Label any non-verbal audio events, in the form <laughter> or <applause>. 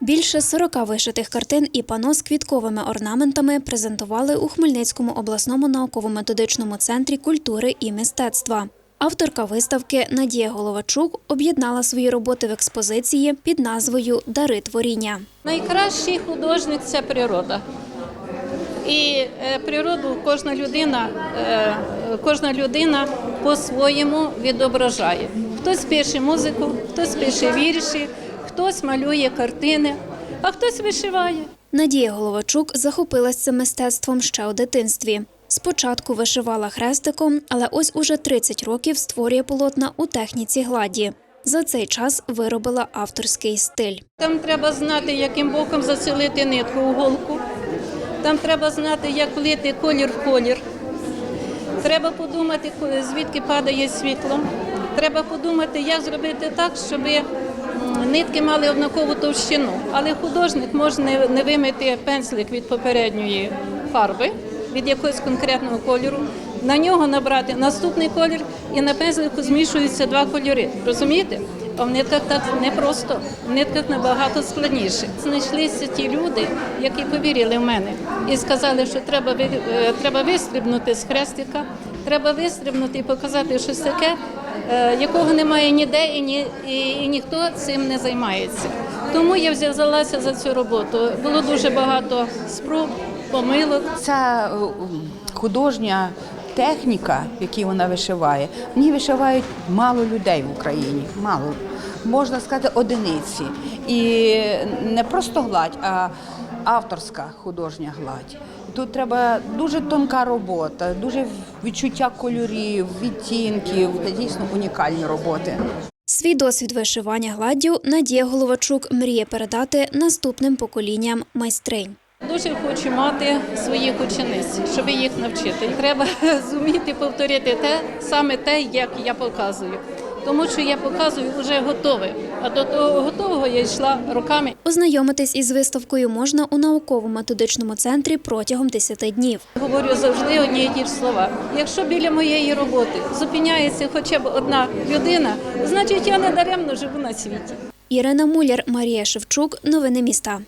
Більше 40 вишитих картин і пано з квітковими орнаментами презентували у Хмельницькому обласному науково-методичному центрі культури і мистецтва. Авторка виставки Надія Головачук об'єднала свої роботи в експозиції під назвою Дари творіння. Найкращий художник це природа. І е, природу кожна людина, е, кожна людина по-своєму відображає. Хтось пише музику, хтось пише вірші, хтось малює картини, а хтось вишиває. Надія Головачук захопилась цим мистецтвом ще у дитинстві. Спочатку вишивала хрестиком, але ось уже 30 років створює полотна у техніці гладі. За цей час виробила авторський стиль. Там треба знати, яким боком зацілити нитку у голку. Там треба знати, як влити колір в колір. Треба подумати, звідки падає світло. Треба подумати, як зробити так, щоб нитки мали однакову товщину. Але художник може не- не вимити пензлик від попередньої фарби, від якогось конкретного кольору, на нього набрати наступний колір, і на пензлику змішуються два кольори. Розумієте? А в нитках так непросто, в нитках набагато складніше. Знайшлися ті люди, які повірили в мене і сказали, що треба е, треба вистрибнути з хрестика, треба вистрибнути і показати щось таке, якого немає ніде, і, ні, і, і ніхто цим не займається. Тому я взялася за цю роботу. Було дуже багато спроб, помилок. Ця е, художня техніка, якій вона вишиває, ній вишивають мало людей в Україні. Мало. Можна сказати, одиниці. І не просто гладь, а авторська художня гладь. Тут треба дуже тонка робота, дуже відчуття кольорів, відтінків, та дійсно унікальні роботи. Свій досвід вишивання гладдю Надія Головачук мріє передати наступним поколінням майстринь. Дуже хочу мати своїх учениць, щоб їх навчити. Треба <laughs> зуміти повторити те, саме те, як я показую. Тому що я показую вже готове. А до того готового я йшла роками. Ознайомитись із виставкою можна у науково-методичному центрі протягом 10 днів. Говорю завжди одні і ті ж слова. Якщо біля моєї роботи зупиняється хоча б одна людина, значить я не даремно живу на світі. Ірина Муляр, Марія Шевчук. Новини міста.